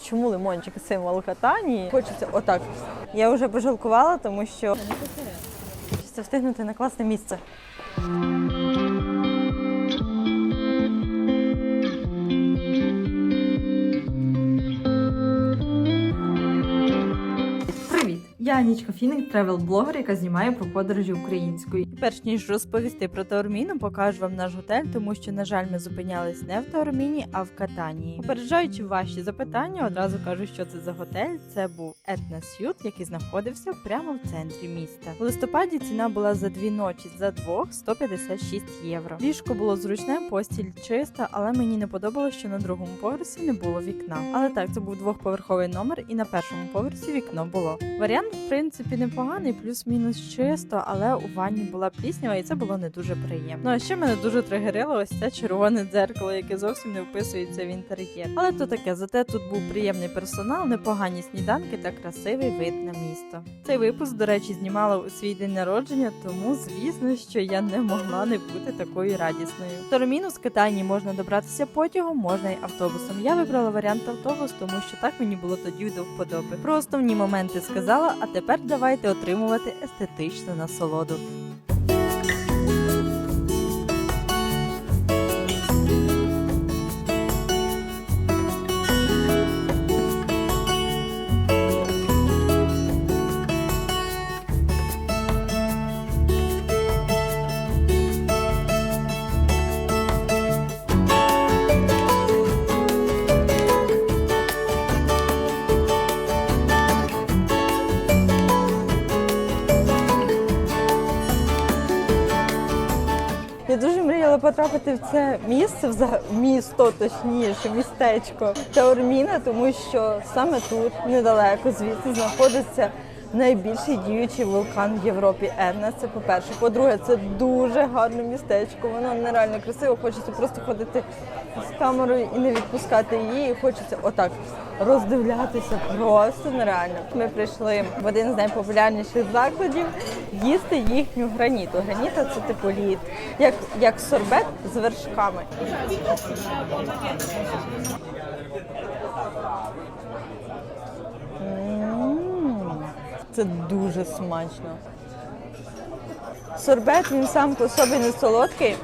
Чому лимончик символ катані? Хочеться отак. Я вже пожалкувала, тому що хочеться встигнути на класне місце. Я Анічка Фінік, тревел-блогер, яка знімає про подорожі українською. Перш ніж розповісти про Таорміну, покажу вам наш готель, тому що, на жаль, ми зупинялись не в Таорміні, а в Катанії. Попереджаючи ваші запитання, одразу кажу, що це за готель. Це був Етна Сют, який знаходився прямо в центрі міста. У листопаді ціна була за дві ночі за двох 156 євро. Ліжко було зручне, постіль чиста, але мені не подобалося, що на другому поверсі не було вікна. Але так, це був двохповерховий номер, і на першому поверсі вікно було. Варіант, в принципі, непоганий, плюс-мінус чисто, але у ванні була пліснява, і це було не дуже приємно. Ну а ще мене дуже тригерило ось це червоне дзеркало, яке зовсім не вписується в інтер'єр. Але то таке, зате тут був приємний персонал, непогані сніданки та красивий вид на місто. Цей випуск, до речі, знімала у свій день народження, тому звісно, що я не могла не бути такою радісною. В Тороміну з Китайні можна добратися потягом, можна й автобусом. Я вибрала варіант автобус, тому що так мені було тоді до вподоби. Про основні моменти сказала, тепер давайте отримувати естетичну насолоду. Потрапити в це місце, в місто, точніше, містечко Таурміна, тому що саме тут, недалеко звідси, знаходиться найбільший діючий вулкан в Європі Етна. Це по-перше. По-друге, це дуже гарне містечко. Воно нереально красиво. Хочеться просто ходити з камерою і не відпускати її. І хочеться отак роздивлятися просто нереально. Ми прийшли в один з найпопулярніших закладів їсти їхню граніту. Граніта це типу лід, як, як сорбет з вершками. Це дуже смачно. Сорбет він сам по собі не солодкий,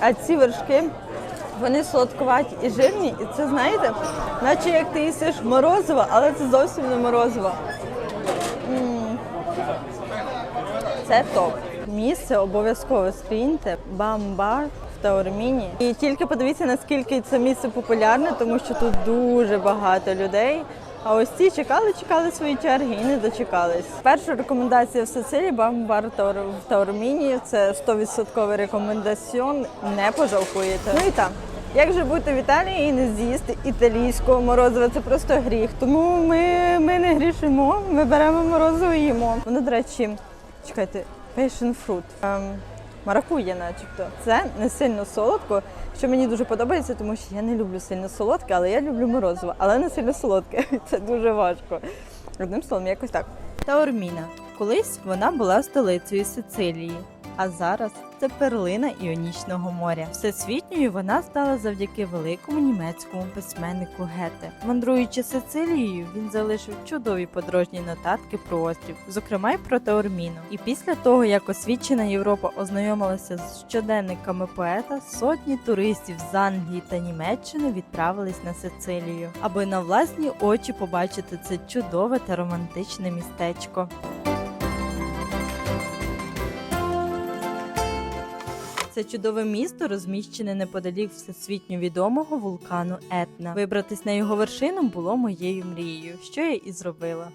а ці вершки вони солодкуваті і жирні. І це знаєте, наче як ти їсиш морозиво, але це зовсім не морозиво. М, Це топ. Місце обов'язково скріньте. Бамбар в Таурміні. І тільки подивіться, наскільки це місце популярне, тому що тут дуже багато людей. А ось ці чекали, чекали свої черги і не дочекались. Перша рекомендація в Сицилії бамбар Таурміні. Це 100% рекомендаціон. Не пожалкуєте. Ну і так. Як же бути в Італії і не з'їсти італійського морозива? Це просто гріх. Тому ми, ми не грішимо, ми беремо морозиво і їмо. Воно, до речі, чекайте, passion fruit. Ем, маракує, начебто. Це не сильно солодко, що мені дуже подобається, тому що я не люблю сильно солодке, але я люблю морозиво, але не сильно солодке. Це дуже важко. Одним словом, якось так. Таорміна. Колись вона була столицею Сицилії, а зараз це перлина Іонічного моря. Всесвітньою вона стала завдяки великому німецькому письменнику Гете. Мандруючи Сицилією, він залишив чудові подорожні нотатки про острів, зокрема й про Таорміну. І після того, як освічена Європа ознайомилася з щоденниками поета, сотні туристів з Англії та Німеччини відправились на Сицилію, аби на власні очі побачити це чудове та романтичне містечко. Це чудове місто розміщене неподалік всесвітньо відомого вулкану Етна. Вибратись на його вершину було моєю мрією, що я і зробила.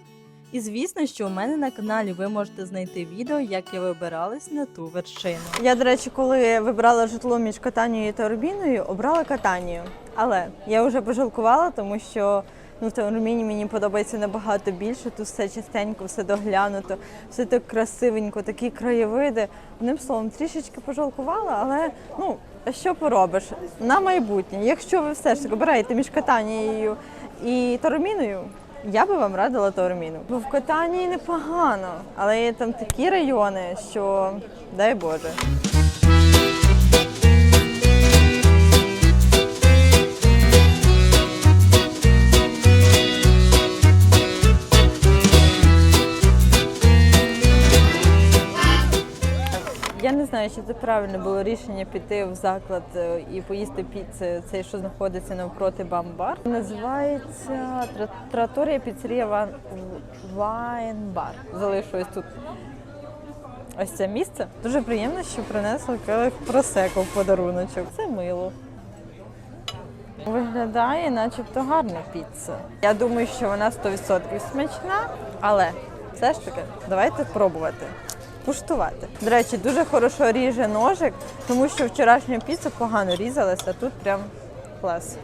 І звісно, що у мене на каналі ви можете знайти відео, як я вибиралась на ту вершину. Я, до речі, коли вибрала житло між Катанією та Рубіною, обрала Катанію. Але я вже пожалкувала, тому що ну, в Таурміні мені подобається набагато більше. Тут все чистенько, все доглянуто, все так красивенько, такі краєвиди. Одним словом, трішечки пожалкувала, але ну, що поробиш? На майбутнє. Якщо ви все ж таки обираєте між Катанією і Таурміною, я би вам радила Таурміну. Бо в Катанії непогано, але є там такі райони, що дай Боже. Це правильне було рішення піти в заклад е, і поїсти піци, цей, що знаходиться навпроти бамбар. Називається Траторія Піцерія Ван Вайн Бар. Залишусь тут. Ось це місце. Дуже приємно, що принесли келих просеко в подаруночок. Це мило. Виглядає, начебто гарна піца. Я думаю, що вона 100% смачна, але все ж таки, давайте пробувати. Куштувати. До речі, дуже хорошо ріже ножик, тому що вчорашня піцу погано різалася, тут прям клас.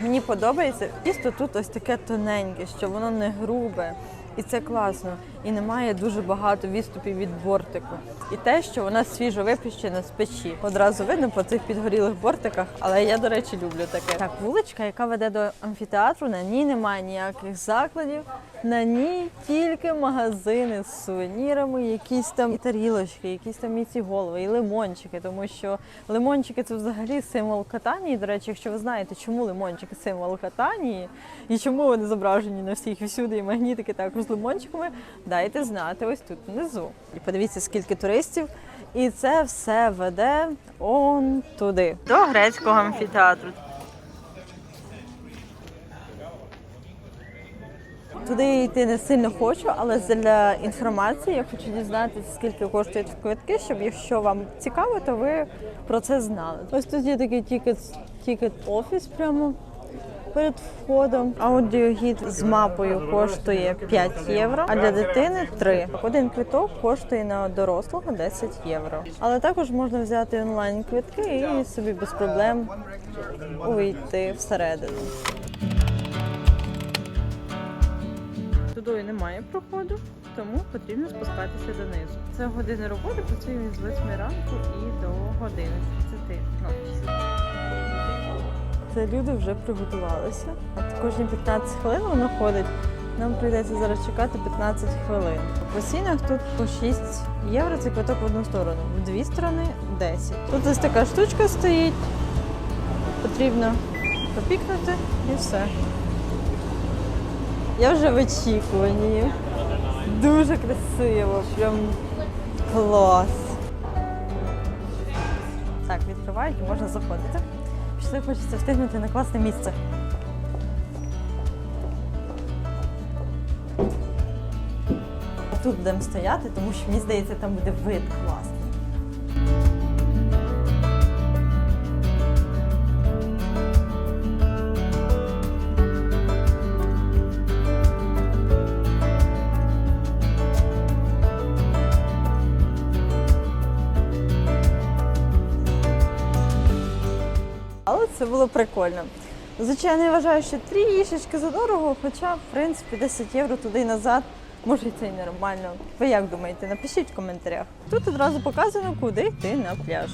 Мені подобається. Тісто тут ось таке тоненьке, що воно не грубе. І це класно. І немає дуже багато відступів від бортику. І те, що вона свіжо випущена з печі. Одразу видно по цих підгорілих бортиках, але я, до речі, люблю таке. Так, вуличка, яка веде до амфітеатру, на ній немає ніяких закладів, на ній тільки магазини з сувенірами, якісь там і тарілочки, якісь там і ці голови, і лимончики, тому що лимончики це взагалі символ Катанії. До речі, якщо ви знаєте, чому лимончики символ Катанії і чому вони зображені на всіх всюди, і магнітики також з лимончиками, дайте знати ось тут внизу. І подивіться, скільки туристів. І це все веде он туди, до грецького амфітеатру. Туди йти не сильно хочу, але для інформації я хочу дізнатися, скільки коштують квитки, щоб якщо вам цікаво, то ви про це знали. Ось тут є такий тікет, тікет офіс прямо перед входом. Аудіогід з мапою коштує 5 євро, а для дитини 3. Один квиток коштує на дорослого 10 євро. Але також можна взяти онлайн квитки і собі без проблем увійти всередину. Тудою немає проходу, тому потрібно спускатися донизу. Це години роботи, працюємо з 8 ранку і до години 30 ночі. Це люди вже приготувалися. От кожні 15 хвилин воно ходить. Нам прийдеться зараз чекати 15 хвилин. По цінах тут по 6 євро це квиток в одну сторону, в дві сторони 10. Тут ось така штучка стоїть. Потрібно попікнути і все. Я вже в очікуванні. Дуже красиво, прям клас. Так, відкривають і можна заходити. Пішли, хочеться встигнути на класне місце. Тут будемо стояти, тому що мені здається, там буде вид класний. Це було прикольно. Звичайно, я вважаю, що трішечки задорого, хоча, в принципі, 10 євро туди і назад, може це і нормально. Ви як думаєте? Напишіть в коментарях. Тут одразу показано, куди йти на пляж.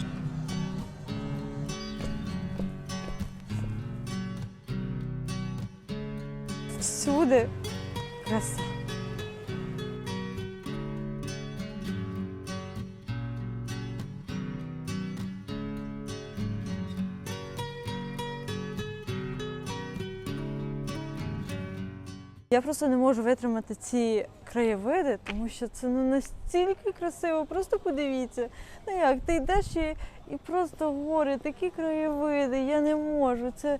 Всюди краса. Я просто не можу витримати ці краєвиди, тому що це ну настільки красиво. Просто подивіться. Ну як ти йдеш і, і просто гори, такі краєвиди. Я не можу. Це,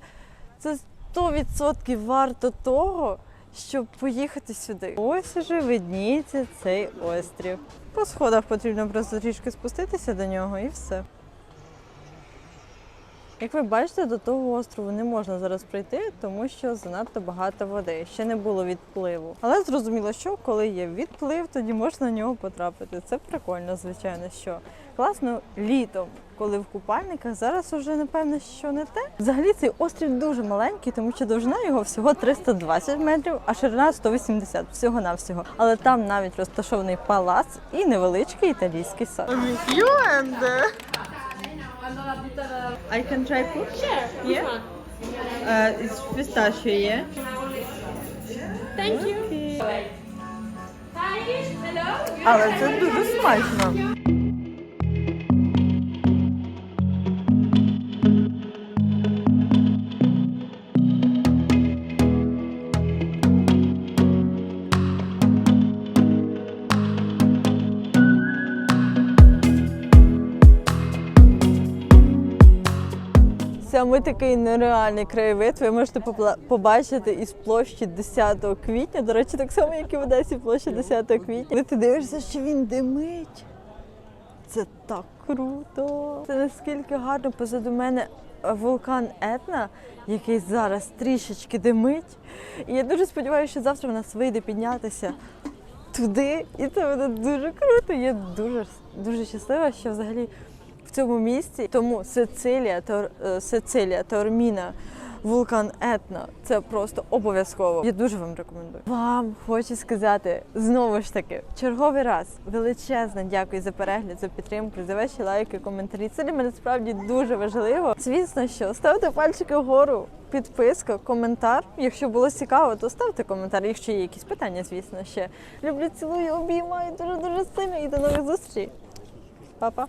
це 100% варто того, щоб поїхати сюди. Ось уже видніється цей острів. По сходах потрібно просто трішки спуститися до нього і все. Як ви бачите, до того острову не можна зараз прийти, тому що занадто багато води. Ще не було відпливу. Але зрозуміло, що коли є відплив, тоді можна на нього потрапити. Це прикольно, звичайно, що класно літом, коли в купальниках. Зараз уже напевно, що не те. Взагалі цей острів дуже маленький, тому що довжина його всього 320 метрів, а ширина 180 всього навсього. Але там навіть розташований палац і невеличкий італійський сад. You and I can try food? Sure. Yeah. Which one? Uh, it's pistachio, yeah? Thank you. Okay. Hi. Hello. Але це дуже смачно. Саме такий нереальний краєвид ви можете побачити із площі 10 квітня. До речі, так само, як і в Одесі, площа 10 квітня. Коли ти дивишся, що він димить. Це так круто. Це наскільки гарно позаду мене вулкан Етна, який зараз трішечки димить. І я дуже сподіваюся, що завтра в нас вийде піднятися туди, і це буде дуже круто. Я дуже дуже щаслива, що взагалі в цьому місці. Тому Сицилія, Тор, е, Сицилія, Таорміна, вулкан Етна це просто обов'язково. Я дуже вам рекомендую. Вам хочу сказати знову ж таки, черговий раз величезне дякую за перегляд, за підтримку, за ваші лайки, коментарі. Це для мене справді дуже важливо. Звісно, що ставте пальчики вгору. Підписка, коментар. Якщо було цікаво, то ставте коментар. Якщо є якісь питання, звісно, ще люблю, цілую, обіймаю дуже дуже сильно і до нових зустрічей. Па-па.